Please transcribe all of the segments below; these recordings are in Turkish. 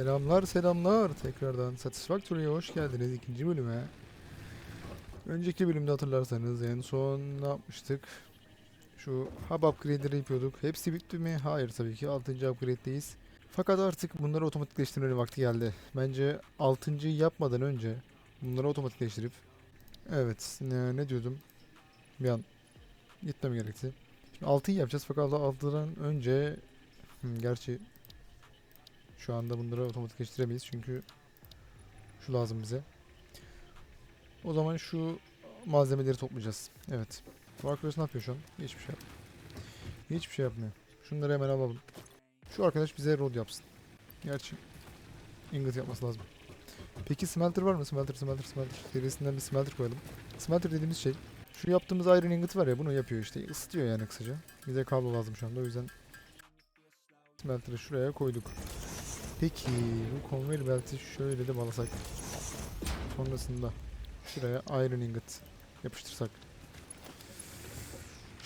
Selamlar selamlar tekrardan Satisfactory'e hoş geldiniz ikinci bölüme. Önceki bölümde hatırlarsanız en son ne yapmıştık? Şu hub upgrade'leri yapıyorduk. Hepsi bitti mi? Hayır tabii ki 6. upgrade'deyiz. Fakat artık bunları otomatikleştirmenin vakti geldi. Bence 6.'yı yapmadan önce bunları otomatikleştirip Evet ne, ne diyordum? Bir an gitmem gerekti. Şimdi 6'yı yapacağız fakat 6'dan önce Hmm, gerçi şu anda bunları otomatikleştiremeyiz çünkü şu lazım bize. O zaman şu malzemeleri toplayacağız. Evet. Arkadaş ne yapıyor şu an? Hiçbir şey yapmıyor. Hiçbir şey yapmıyor. Şunları hemen alalım. Şu arkadaş bize rod yapsın. Gerçi ingot yapması lazım. Peki smelter var mı? Smelter, smelter, smelter. Serisinden bir smelter koyalım. Smelter dediğimiz şey şu yaptığımız iron ingot var ya bunu yapıyor işte. Isıtıyor yani kısaca. Bize kablo lazım şu anda o yüzden smelter'ı şuraya koyduk. Peki bu conveyor belti şöyle de bağlasak. Sonrasında şuraya iron ingot yapıştırsak.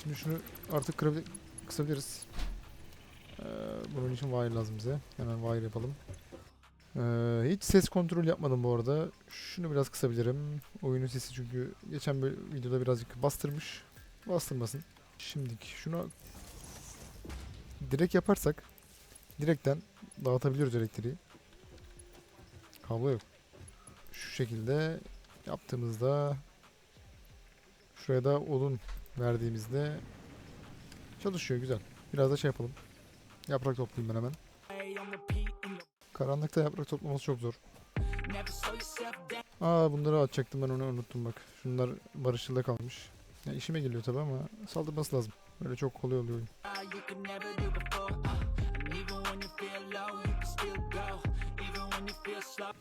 Şimdi şunu artık kırabil kısabiliriz. Ee, bunun için wire lazım bize. Hemen wire yapalım. Ee, hiç ses kontrol yapmadım bu arada. Şunu biraz kısabilirim. Oyunun sesi çünkü geçen bir videoda birazcık bastırmış. Bastırmasın. Şimdiki şunu direkt yaparsak direkten dağıtabiliyoruz elektriği. Kablo yok. Şu şekilde yaptığımızda şuraya da odun verdiğimizde çalışıyor güzel. Biraz da şey yapalım. Yaprak toplayayım ben hemen. Karanlıkta yaprak toplaması çok zor. Aa bunları atacaktım ben onu unuttum bak. Şunlar barışçılda kalmış. Ya işime geliyor tabi ama saldırması lazım. Böyle çok kolay oluyor.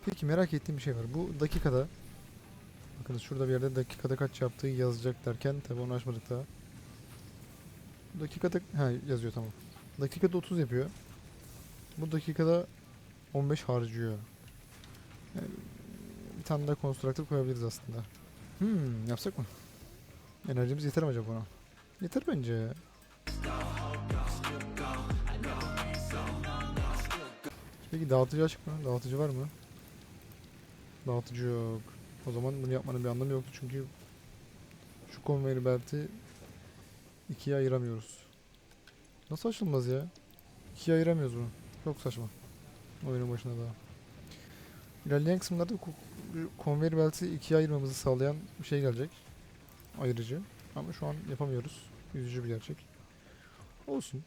Peki merak ettiğim bir şey var. Bu dakikada Bakın şurada bir yerde dakikada kaç yaptığı yazacak derken tabi onu açmadık daha. Dakikada ha yazıyor tamam. Dakikada 30 yapıyor. Bu dakikada 15 harcıyor. Yani bir tane daha constructor koyabiliriz aslında. Hmm, yapsak mı? Enerjimiz yeter mi acaba buna? Yeter bence Peki dağıtıcı açık mı? Dağıtıcı var mı? Dağıtıcı yok. O zaman bunu yapmanın bir anlamı yoktu çünkü şu conveyor belti ikiye ayıramıyoruz. Nasıl açılmaz ya? İkiye ayıramıyoruz bunu. Çok saçma. Oyunun başına daha. İlerleyen kısımlarda ko- conveyor belti ikiye ayırmamızı sağlayan bir şey gelecek. Ayırıcı. Ama şu an yapamıyoruz. Üzücü bir gerçek. Olsun.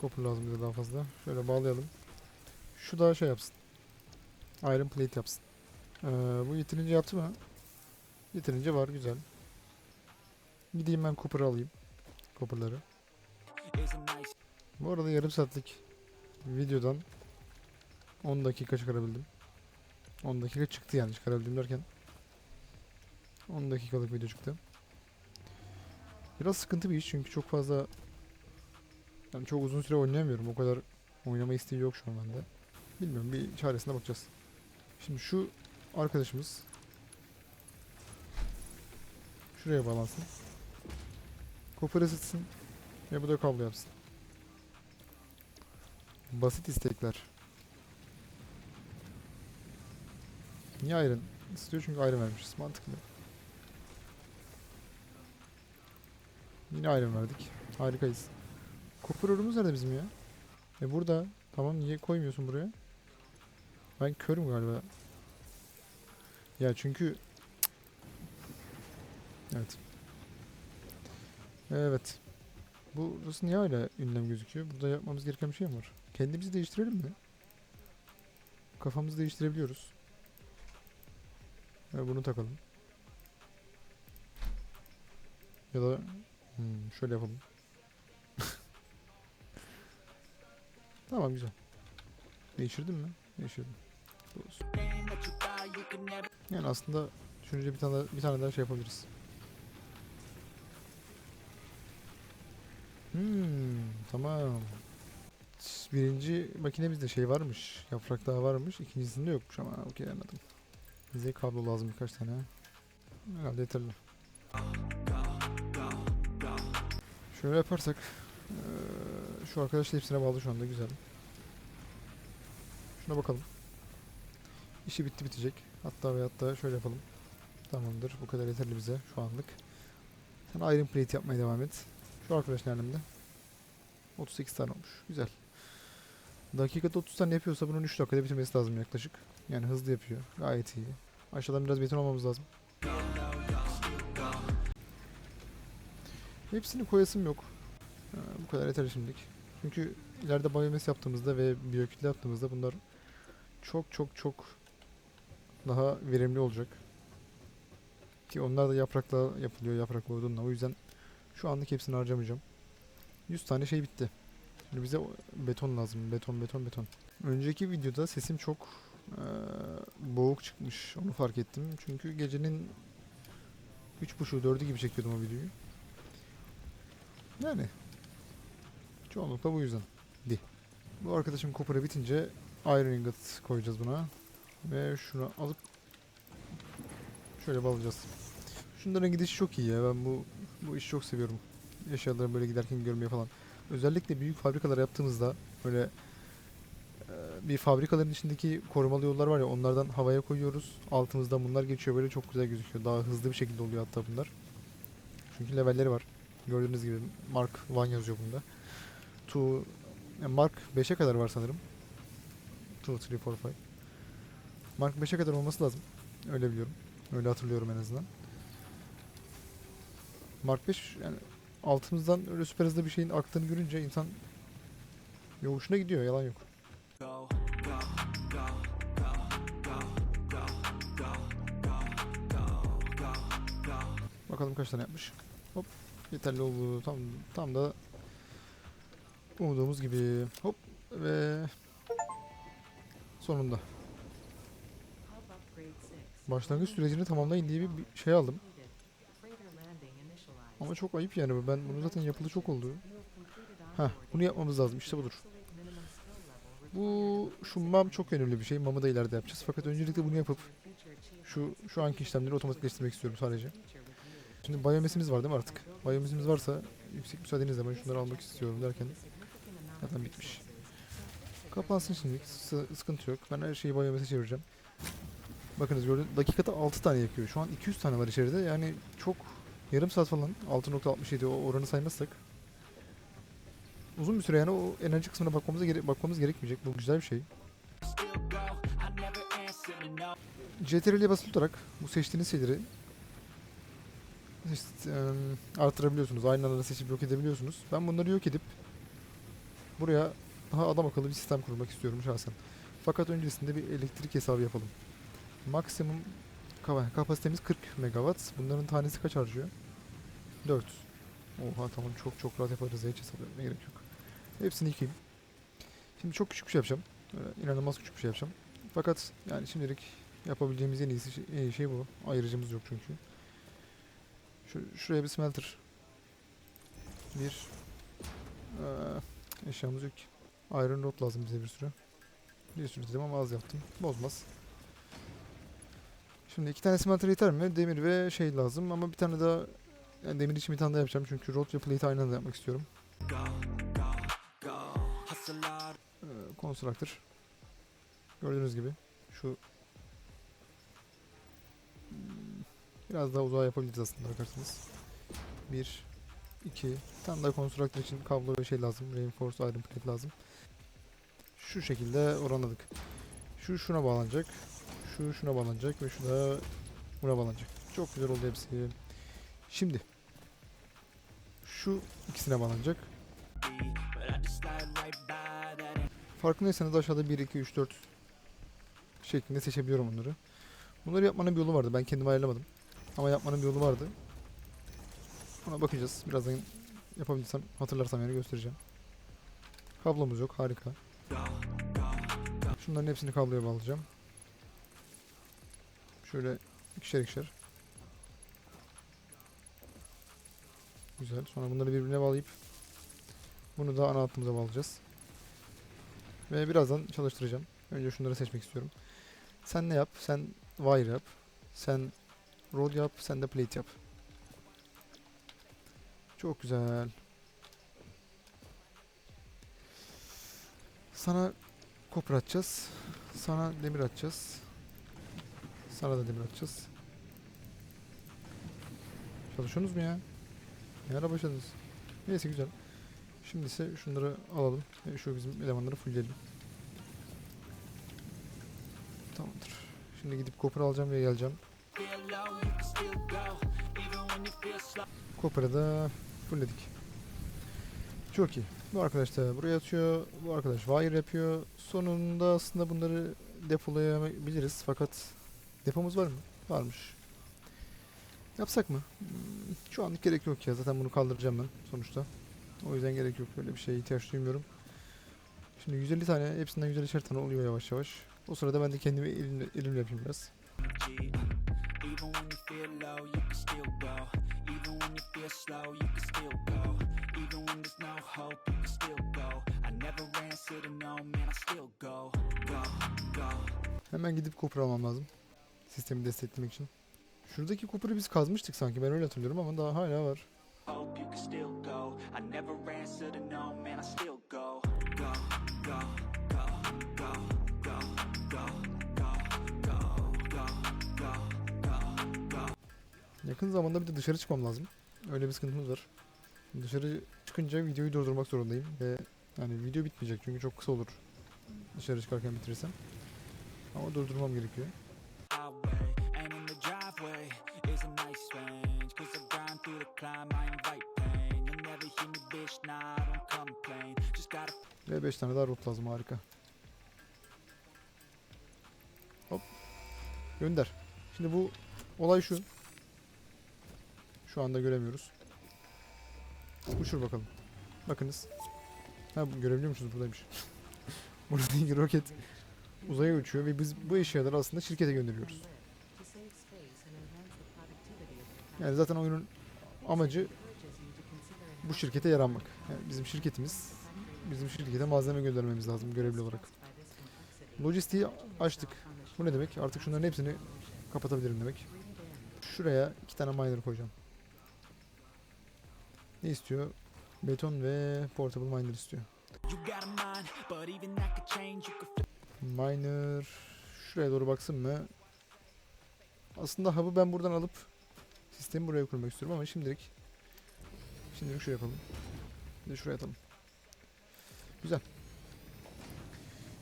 Copper lazım bize daha fazla. Şöyle bağlayalım. Şu da şey yapsın. Iron plate yapsın. Ee, bu yeterince yaptı mı? Yeterince var güzel. Gideyim ben copper alayım. Copper'ları. Bu arada yarım saatlik videodan 10 dakika çıkarabildim. 10 dakika çıktı yani çıkarabildim derken 10 dakikalık video çıktı. Biraz sıkıntı bir iş çünkü çok fazla yani çok uzun süre oynayamıyorum. O kadar oynama isteği yok şu an bende. Bilmiyorum bir çaresine bakacağız. Şimdi şu arkadaşımız şuraya bağlansın. Copper ısıtsın ve bu da kablo yapsın. Basit istekler. Niye iron? İstiyor çünkü iron vermişiz. Mantıklı. Yine iron verdik. Harikayız. Orumuz nerede bizim ya? E burada. Tamam niye koymuyorsun buraya? Ben körüm galiba. Ya çünkü Evet. Evet. Bu burası niye hala ünlem gözüküyor? Burada yapmamız gereken bir şey mi var? Kendimizi değiştirelim mi? Kafamızı değiştirebiliyoruz. Ve bunu takalım. Ya da hmm, şöyle yapalım. Tamam güzel. Değiştirdim mi? Değiştirdim. Yani aslında düşününce bir tane bir tane daha şey yapabiliriz. Hmm, tamam. Birinci makinemizde şey varmış. Yaprak daha varmış. İkincisinde yokmuş ama okey anladım. Bize kablo lazım birkaç tane. Herhalde yeterli. Şöyle yaparsak eee, Şu arkadaş da hepsine bağlı şu anda güzel. Şuna bakalım. İşi bitti bitecek. Hatta ve hatta şöyle yapalım. Tamamdır. Bu kadar yeterli bize şu anlık. Sen iron plate yapmaya devam et. Şu arkadaş nerede? 38 tane olmuş. Güzel. Dakikada 30 tane yapıyorsa bunun 3 dakikada bitirmesi lazım yaklaşık. Yani hızlı yapıyor. Gayet iyi. Aşağıdan biraz beton almamız lazım. Hepsini koyasım yok. Ha, bu kadar yeter şimdilik. Çünkü ileride biyomes yaptığımızda ve biyokütle yaptığımızda bunlar çok çok çok daha verimli olacak. Ki onlar da yaprakla yapılıyor, yaprakla odunla. O yüzden şu anlık hepsini harcamayacağım. 100 tane şey bitti. Şimdi bize beton lazım. Beton, beton, beton. Önceki videoda sesim çok eee, boğuk çıkmış. Onu fark ettim. Çünkü gecenin 3.30'u 4'ü gibi çekiyordum o videoyu. Yani çoğunlukla bu yüzden. Di. Bu arkadaşım kopara bitince Iron Ingot koyacağız buna. Ve şunu alıp şöyle bağlayacağız. Şunların gidişi çok iyi ya. Ben bu bu işi çok seviyorum. Eşyaları böyle giderken görmeye falan. Özellikle büyük fabrikalar yaptığımızda böyle e, bir fabrikaların içindeki korumalı yollar var ya onlardan havaya koyuyoruz. Altımızdan bunlar geçiyor böyle çok güzel gözüküyor. Daha hızlı bir şekilde oluyor hatta bunlar. Çünkü levelleri var. Gördüğünüz gibi Mark 1 yazıyor bunda. To yani Mark 5'e kadar var sanırım. 2, 3, 4, 5. Mark 5'e kadar olması lazım. Öyle biliyorum. Öyle hatırlıyorum en azından. Mark 5 yani altımızdan öyle süper hızlı bir şeyin aktığını görünce insan yoğuşuna gidiyor yalan yok. Bakalım kaç tane yapmış. Hop yeterli oldu. Tam tam da umduğumuz gibi. Hop ve sonunda başlangıç sürecini tamamlayın diye bir şey aldım. Ama çok ayıp yani. Ben bunu zaten yapılı çok oldu. Heh, bunu yapmamız lazım. İşte budur. Bu şu mam çok önemli bir şey. Mamı da ileride yapacağız. Fakat öncelikle bunu yapıp şu şu anki işlemleri otomatikleştirmek istiyorum sadece. Şimdi biyomesimiz var değil mi artık? Biyomesimiz varsa yüksek müsaadenizle ben şunları almak istiyorum derken zaten bitmiş. Kapansın şimdilik. sı- sıkıntı yok. Ben her şeyi biyomese çevireceğim. Bakınız gördün dakikada 6 tane yakıyor. Şu an 200 tane var içeride. Yani çok yarım saat falan 6.67 o oranı saymazsak uzun bir süre yani o enerji kısmına bakmamıza gere- bakmamız gerekmeyecek. Bu güzel bir şey. CTRL'ye basılı tutarak bu seçtiğiniz şeyleri işte, em, artırabiliyorsunuz. Aynı anda seçip yok edebiliyorsunuz. Ben bunları yok edip buraya daha adam akıllı bir sistem kurmak istiyorum şahsen. Fakat öncesinde bir elektrik hesabı yapalım. Maksimum kapa- kapasitemiz 40 megawatt. Bunların tanesi kaç harcıyor? 4. Oha tamam çok çok rahat yaparız ya hiç hesap yapmaya gerek yok. Hepsini yıkayayım. Şimdi çok küçük bir şey yapacağım. Öyle inanılmaz küçük bir şey yapacağım. Fakat yani şimdilik yapabileceğimiz en iyisi şey, iyi şey bu. Ayrıcımız yok çünkü. Şu, şuraya bir smelter. Bir eee, eşyamız yok. Iron rod lazım bize bir sürü. Bir sürü dedim ama az yaptım. Bozmaz. Şimdi iki tane smelter yeter mi? Demir ve şey lazım ama bir tane daha yani demir için bir tane daha yapacağım çünkü rod ve plate aynı anda yapmak istiyorum. Ee, constructor. Gördüğünüz gibi şu Hmm, biraz daha uzağa yapabiliriz aslında bakarsanız. Bir, iki, bir tane daha constructor için kablo ve şey lazım. Reinforced iron plate lazım. Şu şekilde oranladık. Şu şuna bağlanacak. Şu şuna bağlanacak ve şu da buna bağlanacak. Çok güzel oldu hepsi. Şimdi şu ikisine bağlanacak. Farkındaysanız aşağıda 1, 2, 3, 4 şeklinde seçebiliyorum onları. Bunları yapmanın bir yolu vardı. Ben kendim ayarlamadım. Ama yapmanın bir yolu vardı. Ona bakacağız. Birazdan yapabilirsem, hatırlarsam yani göstereceğim. Kablomuz yok. Harika. Şunların hepsini kabloya bağlayacağım. Şöyle ikişer ikişer. Güzel. Sonra bunları birbirine bağlayıp bunu da ana hattımıza bağlayacağız. Ve birazdan çalıştıracağım. Önce şunları seçmek istiyorum. Sen ne yap? Sen wire yap. Sen roll yap. Sen de plate yap. Çok güzel. Sana kopra atacağız. Sana demir atacağız. Sana da demir atacağız. Çalışıyorsunuz mu ya? Ne ara başladınız? Neyse güzel. Şimdi ise şunları alalım. Şu bizim elemanları fullleyelim. Tamamdır. Şimdi gidip kopra alacağım ve geleceğim. Kopra'yı da fullledik. Çok iyi. Bu arkadaş da buraya atıyor. Bu arkadaş wire yapıyor. Sonunda aslında bunları depolayabiliriz. Fakat depomuz var mı? Varmış. Yapsak mı? Hmm, Şu anlık gerek yok ya. Zaten bunu kaldıracağım ben sonuçta. O yüzden gerek yok. Böyle bir şeye ihtiyaç duymuyorum. Şimdi 150 tane, hepsinden 150 tane oluyor yavaş yavaş. O sırada ben de kendimi elimle, elimle yapayım biraz. Feel slow, you can still go. Even when there's no hope, you can still go. I never answer to no, man, I still go. Go, go. Hemen gidip Cooper almam lazım. Sistemi desteklemek için. Şuradaki Cooper'ı biz kazmıştık sanki. Ben öyle hatırlıyorum ama daha hala var. Hope you can still go. I never answer to no, man, I still go. Go, go, go, go, go, go, go, go, go, go, go, go. Yakın zamanda bir de dışarı çıkmam lazım. Öyle bir sıkıntımız var. Dışarı çıkınca videoyu durdurmak zorundayım ve yani video bitmeyecek çünkü çok kısa olur dışarı çıkarken bitirirsem. Ama durdurmam gerekiyor. Ve 5 tane daha rot lazım harika. Hop. Gönder. Şimdi bu olay şu. Şu anda göremiyoruz. Uçur bakalım. Bakınız. Ha bu görebiliyormuşuz buradaymış. Buradaki roket uzaya uçuyor ve biz bu eşyaları aslında şirkete gönderiyoruz. Yani zaten oyunun amacı bu şirkete yaranmak. Yani bizim şirketimiz bizim şirkete malzeme göndermemiz lazım görevli olarak. Lojistiği açtık. Bu ne demek? Artık şunların hepsini kapatabilirim demek. Şuraya iki tane miner koyacağım. Ne istiyor? Beton ve portable miner istiyor. Miner şuraya doğru baksın mı? Aslında hub'ı ben buradan alıp sistemi buraya kurmak istiyorum ama şimdilik şimdilik şuraya yapalım. Bir de şuraya atalım. Güzel.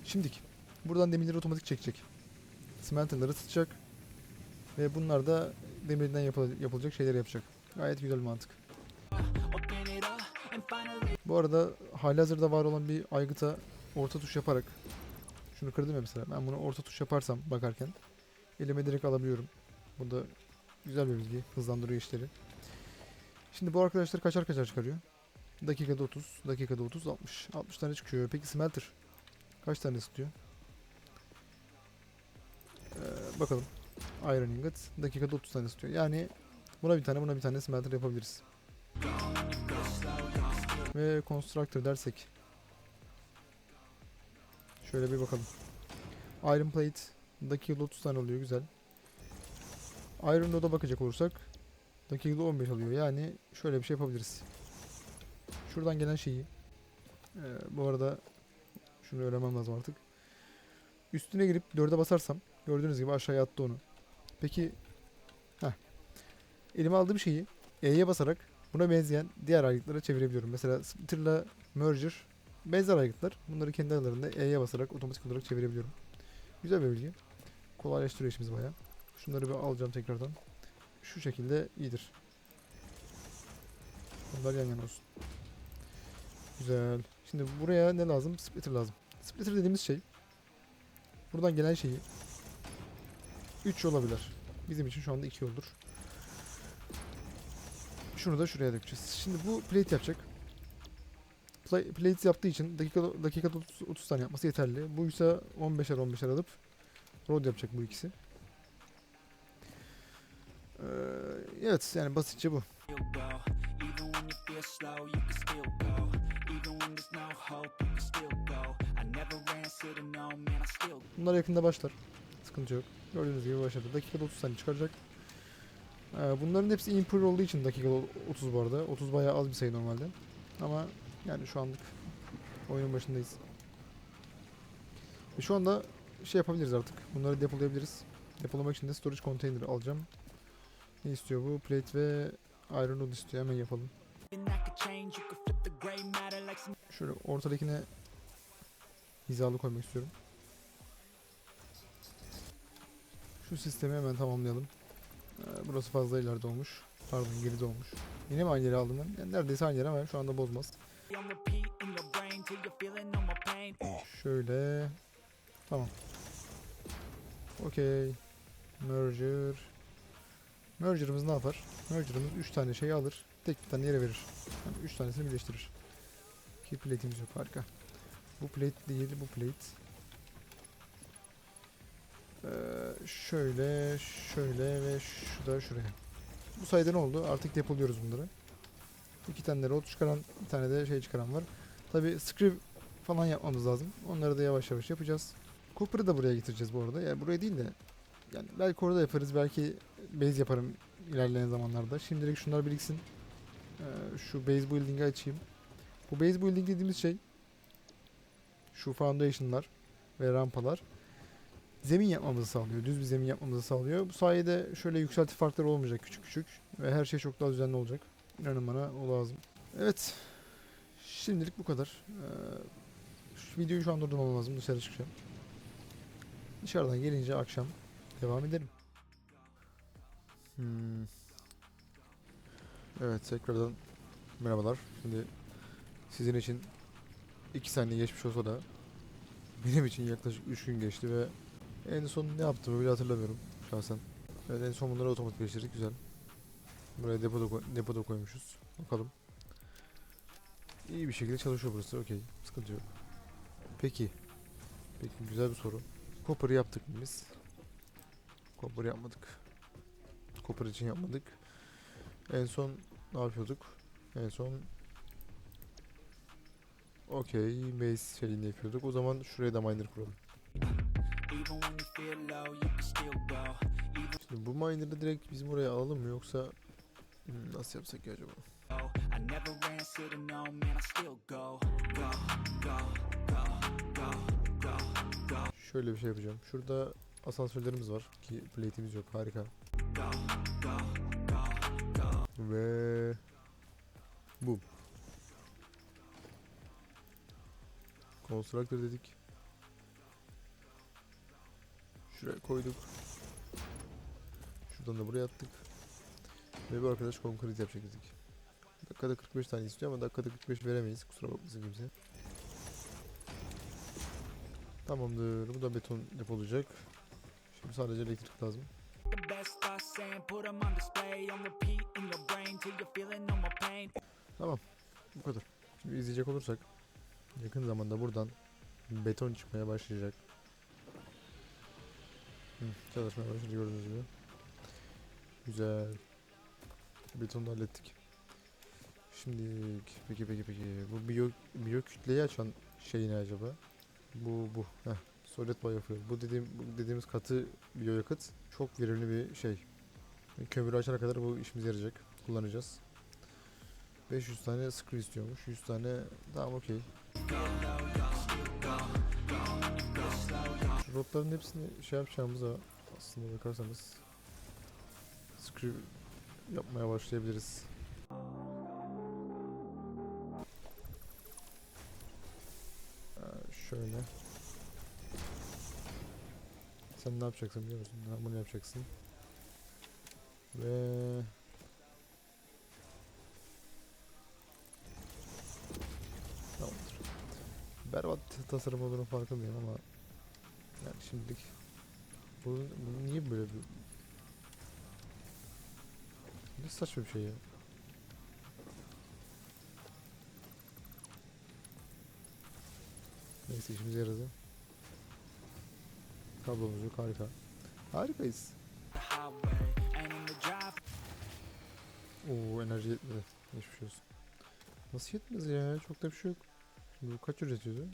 Şimdilik buradan demirleri otomatik çekecek. Smelterları tutacak. Ve bunlar da demirden yapıl- yapılacak şeyler yapacak. Gayet güzel mantık. Bu arada halihazırda var olan bir aygıta orta tuş yaparak şunu kırdım ya mesela. Ben bunu orta tuş yaparsam bakarken elime direkt alabiliyorum. Bu da güzel bir bilgi. Hızlandırıyor işleri. Şimdi bu arkadaşlar kaçar kaçar çıkarıyor. Dakikada 30, dakikada 30, 60. 60 tane çıkıyor. Peki smelter kaç tane istiyor? Ee, bakalım. Iron ingot dakikada 30 tane istiyor. Yani buna bir tane buna bir tane smelter yapabiliriz. Ve constructor dersek. Şöyle bir bakalım. Iron plate dakikada 30 tane oluyor güzel. Iron Rode'a bakacak olursak dakikada 15 alıyor. Yani şöyle bir şey yapabiliriz. Şuradan gelen şeyi eee, bu arada şunu öğrenmem lazım artık. Üstüne girip 4'e basarsam gördüğünüz gibi aşağıya attı onu. Peki heh. Elime aldığım şeyi E'ye basarak buna benzeyen diğer aygıtlara çevirebiliyorum. Mesela splitter'la merger benzer aygıtlar. Bunları kendi aralarında E'ye basarak otomatik olarak çevirebiliyorum. Güzel bir bilgi. Kolaylaştırıyor işimizi bayağı. Şunları bir alacağım tekrardan. Şu şekilde iyidir. Bunlar yan yana olsun. Güzel. Şimdi buraya ne lazım? Splitter lazım. Splitter dediğimiz şey buradan gelen şeyi 3 olabilir. Bizim için şu anda 2 olur. Şunu da şuraya dökeceğiz. Şimdi bu plate yapacak. Play, plate yaptığı için dakikada, dakikada 30, 30 tane yapması yeterli. Bu ise 15'er 15'er alıp road yapacak bu ikisi. Ee, evet yani basitçe bu. Bunlar yakında başlar. Sıkıntı yok. Gördüğünüz gibi başladı. Dakikada 30 saniye çıkaracak. Ee, bunların hepsi improve olduğu için dakikada 30 bu arada. 30 bayağı az bir sayı normalde. Ama yani şu anlık oyunun başındayız. Şu anda şey yapabiliriz artık. Bunları depolayabiliriz. Depolamak için de storage container alacağım. Ne istiyor bu? Plate ve iron rod istiyor. Hemen yapalım. Şöyle ortadakine hizalı koymak istiyorum. Şu sistemi hemen tamamlayalım. Ee, burası fazla ileride olmuş. Pardon geride olmuş. Yine mi aynı yere aldım ben? Yani neredeyse aynı yer ama şu anda bozmaz. Şöyle. Tamam. Okey. Merger. Merger'ımız ne yapar? Merger'ımız 3 tane şeyi alır. Tek bir tane yere verir. Yani 3 tanesini birleştirir. Ki plate'imiz yok. Harika. Bu plate değil, bu plate. Ee, şöyle, şöyle ve şu şuraya. Bu sayede ne oldu? Artık depoluyoruz bunları. İki tane rod çıkaran, bir tane de şey çıkaran var. Tabi script falan yapmamız lazım. Onları da yavaş yavaş yapacağız. Cooper'ı da buraya getireceğiz bu arada. Yani buraya değil de yani belki orada yaparız. Belki base yaparım ilerleyen zamanlarda. Şimdilik şunlar biriksin. Ee, şu base building'i açayım. Bu base building dediğimiz şey şu foundation'lar ve rampalar zemin yapmamızı sağlıyor. Düz bir zemin yapmamızı sağlıyor. Bu sayede şöyle yükselti farkları olmayacak küçük küçük ve her şey çok daha düzenli olacak. İnanın bana o lazım. Evet. Şimdilik bu kadar. Ee, şu videoyu şu an durdurmam lazım. Dışarı çıkacağım. Dışarıdan gelince akşam devam ederim. Hmm. Evet tekrardan merhabalar. Şimdi sizin için 2 saniye geçmiş olsa da benim için yaklaşık 3 gün geçti ve en son ne yaptığımı bile hatırlamıyorum şahsen. Evet en son bunları otomatikleştirdik güzel. Buraya depoda, koy- depoda koymuşuz. Bakalım. İyi bir şekilde çalışıyor burası. Okey. Sıkıntı yok. Peki. Peki güzel bir soru. Copper yaptık mı biz? Copper yapmadık. Copper için yapmadık. En son ne yapıyorduk? En son Okey, base şeyini yapıyorduk. O zaman şuraya da miner kuralım. Şimdi bu miner'ı direkt bizim oraya alalım mı yoksa hmm, nasıl yapsak ki acaba? Şöyle bir şey yapacağım. Şurada asansörlerimiz var ki plate'imiz yok. Harika. Ve bu. Constructor dedik. Şuraya koyduk. Şuradan da buraya attık. Ve bu arkadaş konkret yapacak dedik. Dakikada 45 tane istiyor ama dakikada 45 veremeyiz. Kusura bakmasın kimse. Tamamdır. Bu da beton depolayacak. Şimdi sadece elektrik lazım. Pain. Bu kadar. Şimdi izleyecek olursak yakın zamanda buradan beton çıkmaya başlayacak. Çalışmaya başladı gördüğünüz gibi. Güzel. Betonu da hallettik. Şimdi peki peki peki bu biyo, biyo kütleyi açan şey ne acaba? Bu bu. Heh, solid biofuel. Bu dediğim bu dediğimiz katı biyoyakıt çok verimli bir şey. Kömürü açana kadar bu işimize yarayacak. Kullanacağız. 500 tane screw istiyormuş. 100 tane tamam okey. Şu rotların hepsini şey yapacağımıza aslında bakarsanız screw yapmaya başlayabiliriz. Şöyle. Sen ne yapacaksın biliyor musun? Bunu yapacaksın. Ve Tamamdır. Berbat tasarım olduğunu farkındayım ama yani şimdilik bu, bu niye böyle bir ne saçma bir şey ya. Neyse işimize yaradı. Kablomuz yok harika. Harikayız. Oo enerji yetmedi. Geçmiş olsun. Nasıl yetmez ya? Çok da bir şey yok. Şimdi bu kaç üretiyordu?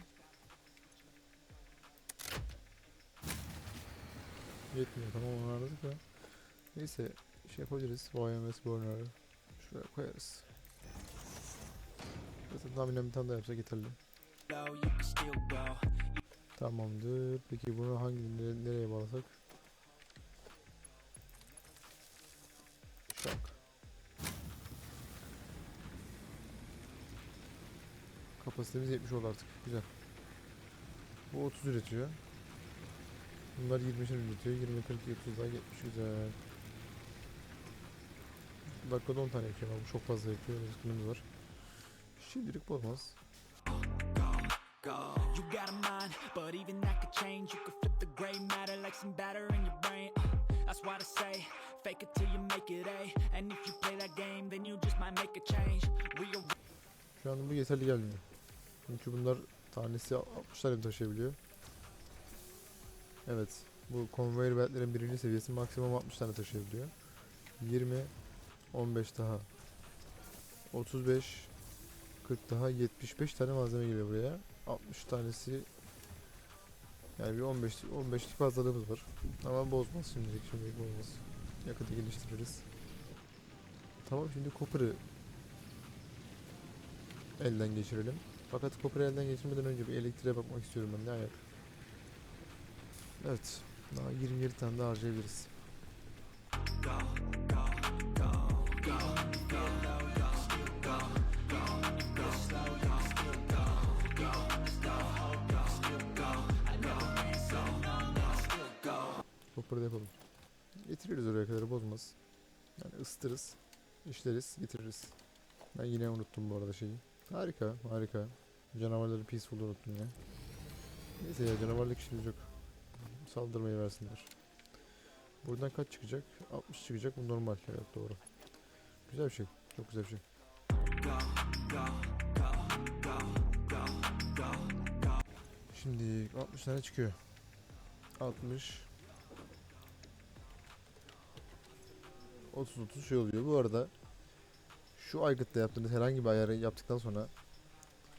Yetmiyor tamam onu anladık da. Neyse şey yapabiliriz. YMS burner'ı şuraya koyarız. Zaten tahminen bir tane daha yapsak yeterli. Tamamdır. Peki bunu hangi nere- nereye bağlasak? Şak. Kapasitemiz 70 oldu artık. Güzel. Bu 30 üretiyor. Bunlar 20 üretiyor. 20, 40, 30 daha 70 güzel. Dakikada 10 tane yapıyor ama bu çok fazla yapıyor. Riskimiz var. Şimdilik bozmaz. go. You got a mind, but even that could change. You could flip the gray matter like some batter in your brain. Uh, That's why they say, fake it till you make it A. And if you play that game, then you just might make a change. Şu an bu yeterli gelmiyor. Çünkü bunlar tanesi 60 tane taşıyabiliyor. Evet. Bu conveyor beltlerin birinci seviyesi maksimum 60 tane taşıyabiliyor. 20 15 daha 35 40 daha 75 tane malzeme geliyor buraya. 60 tanesi yani bir 15 15'lik fazlalığımız var. Ama bozmaz şimdilik şimdilik bozmaz. Yakıtı geliştiririz. Tamam şimdi copper'ı elden geçirelim. Fakat copper'ı elden geçirmeden önce bir elektriğe bakmak istiyorum ben ne ayak. Evet. Daha 27 tane daha harcayabiliriz. Copper'ı da yapalım. Getiririz oraya kadar bozmaz. Yani ısıtırız, işleriz, getiririz. Ben yine unuttum bu arada şeyi. Harika, harika. Canavarları peaceful unuttum ya. Neyse ya canavarlık işimiz yok. Saldırmayı versinler. Buradan kaç çıkacak? 60 çıkacak. Bu normal. Evet doğru. Güzel bir şey. Çok güzel bir şey. Şimdi 60 tane çıkıyor. 60 30 30 şey oluyor. Bu arada şu aygıtta yaptığınız herhangi bir ayarı yaptıktan sonra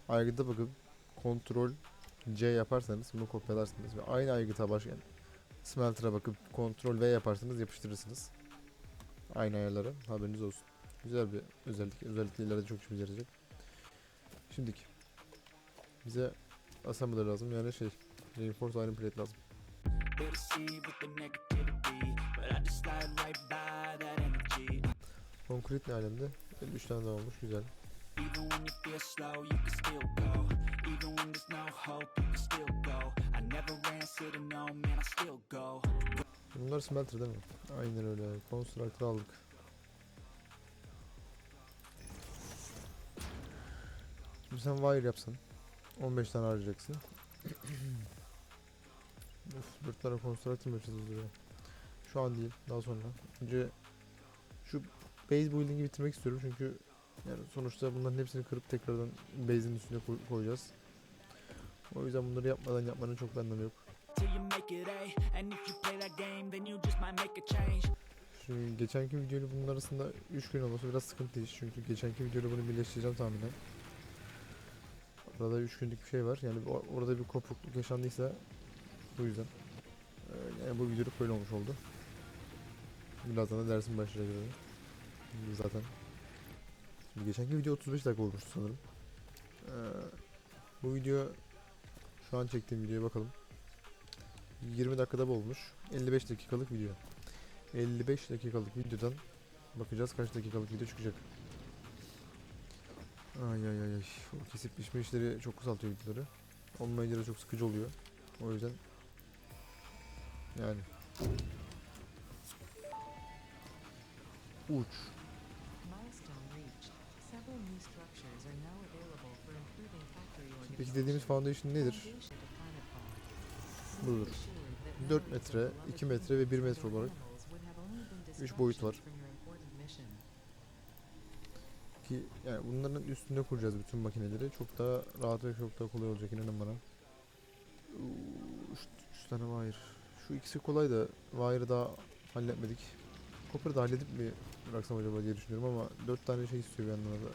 aygıta bakıp kontrol C yaparsanız bunu kopyalarsınız ve aynı aygıta başka smelter'a bakıp kontrol V yaparsanız yapıştırırsınız. Aynı ayarlara haberiniz olsun. Güzel bir özellik. Özellikle ileride çok işimize yarayacak. Şimdiki bize assembler lazım yani şey reinforce iron plate lazım. Concrete ne alemde? 53 tane daha olmuş güzel. Even when you feel slow, you can still go. Even when there's no hope, you can still go. I never answer to no, man, I still go. Bunlar smelter değil mi? Aynen öyle. Constructor aldık. Şimdi sen wire yapsın. 15 tane harcayacaksın. Uf, 4 tane constructor mı yapacağız buraya? Şu an değil, daha sonra. Önce şu base building'i bitirmek istiyorum çünkü yani sonuçta bunların hepsini kırıp tekrardan base'in üstüne koy- koyacağız. O yüzden bunları yapmadan yapmanın çok anlamı yok. Şimdi geçenki videoyla bunun arasında 3 gün olması biraz sıkıntı iş. Çünkü geçenki videoyla bunu birleştireceğim tahminen. Arada 3 günlük bir şey var. Yani orada bir kopukluk yaşandıysa bu yüzden. Yani bu videoluk böyle olmuş oldu. Birazdan da dersim başlayacak Zaten. Geçenki video 35 dakika olmuştu sanırım. Ee, bu video şu an çektiğim videoya bakalım. 20 dakikada olmuş. 55 dakikalık video. 55 dakikalık videodan bakacağız kaç dakikalık video çıkacak. Ay ay ay ay. O kesip biçme işleri çok kısaltıyor videoları. Olmayınca da çok sıkıcı oluyor. O yüzden yani uç. Peki dediğimiz foundation nedir? Budur. Assured that 4 none of metre, your 2 beloved metre ve 1 humans metre olarak animals would have only been üç boyut var. ki yani bunların üstünde kuracağız bütün makineleri. Çok daha rahat ve çok daha kolay olacak inanın bana. Uuu, Üç, üç tane wire. Şu ikisi kolay da wire'ı daha halletmedik. Copper'ı da halledip mi bıraksam acaba diye düşünüyorum ama dört tane şey istiyor bir yandan da.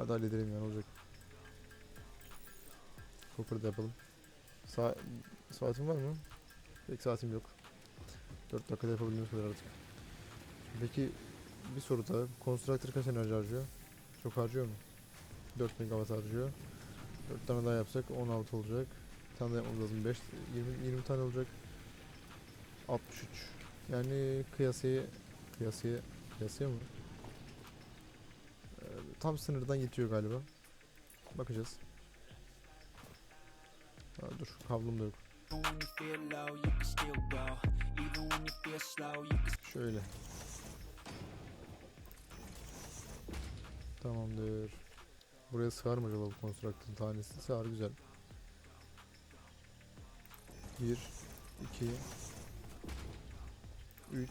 Hadi halledelim yani olacak. Copper'ı da yapalım. Sa saatin var mı? Pek saatim yok. 4 dakikada yapabildiğimiz kadar artık. Peki bir soru daha. Constructor kaç enerji harcıyor? Çok harcıyor mu? 4 megawatt harcıyor. 4 tane daha yapsak 16 olacak. Bir tane daha yapmamız lazım. 5 20 20 tane olacak. 63. Yani kıyasaya kıyasaya kıyasaya mı? Tam sınırdan yetiyor galiba. Bakacağız. Ha, dur kablom da yok. Şöyle. Tamamdır. Buraya sığar mı acaba bu construct'ın tanesi? Sığar güzel. 1 2 3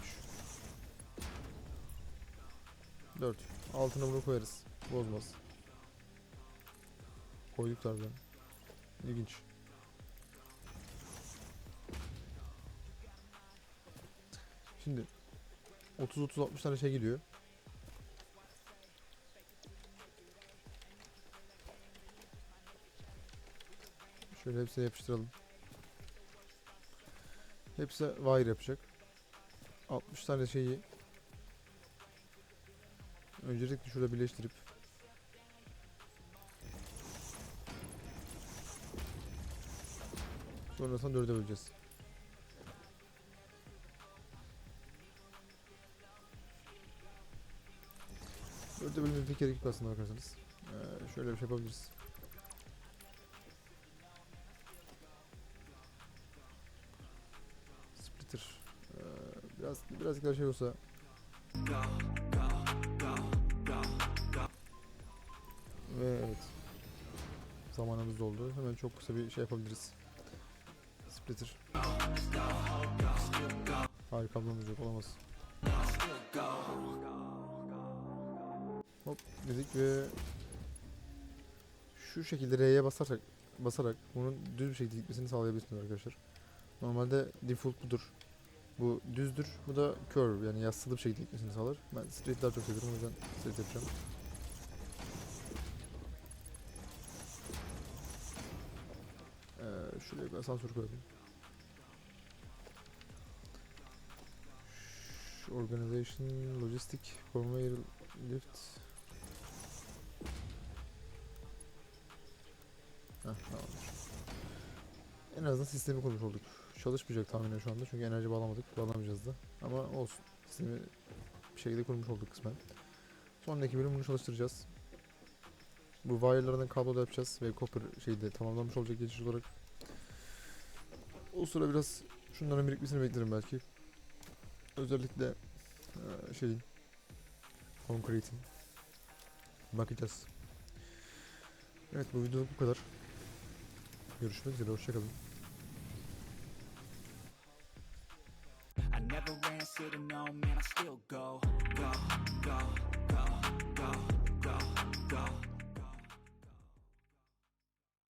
4 Altına bunu koyarız. Bozmaz. Koyduk tarzan. İlginç. Şimdi 30-30-60 tane şey gidiyor. Şöyle hepsini yapıştıralım. Hepsi wire yapacak. 60 tane şeyi öncelikle şurada birleştirip sonrasında dörde böleceğiz. Dörde bölmenin tek gerek yok aslında bakarsanız. Ee, şöyle bir şey yapabiliriz. Splitter. Ee, biraz birazcık daha şey olsa. Ve evet. Zamanımız doldu. Hemen çok kısa bir şey yapabiliriz. Splitter. Hayır kablomuz yok olamaz. Hop dedik ve şu şekilde R'ye basarsak basarak bunun düz bir şekilde gitmesini sağlayabilirsiniz arkadaşlar. Normalde default budur. Bu düzdür. Bu da curve yani yassılı bir şekilde gitmesini sağlar. Ben straight daha çok seviyorum o yüzden straight yapacağım. Ee, şuraya bir asansör koyalım. Organization, Logistic, Conveyor, Lift. Heh, tamamdır. En azından sistemi kurmuş olduk. Çalışmayacak tahminen şu anda çünkü enerji bağlamadık. Bağlamayacağız da. Ama olsun. Sistemi bir şekilde kurmuş olduk kısmen. Sonraki bölüm bunu çalıştıracağız. Bu wire'lardan kablo da yapacağız ve copper şeyi de tamamlanmış olacak geçiş olarak. O sıra biraz şunların birikmesini beklerim belki. Özellikle eee, şeyin Concrete'in bakacağız. Evet bu videoluk bu kadar. Görüşmek üzere hoşçakalın. Said no, man, I still go.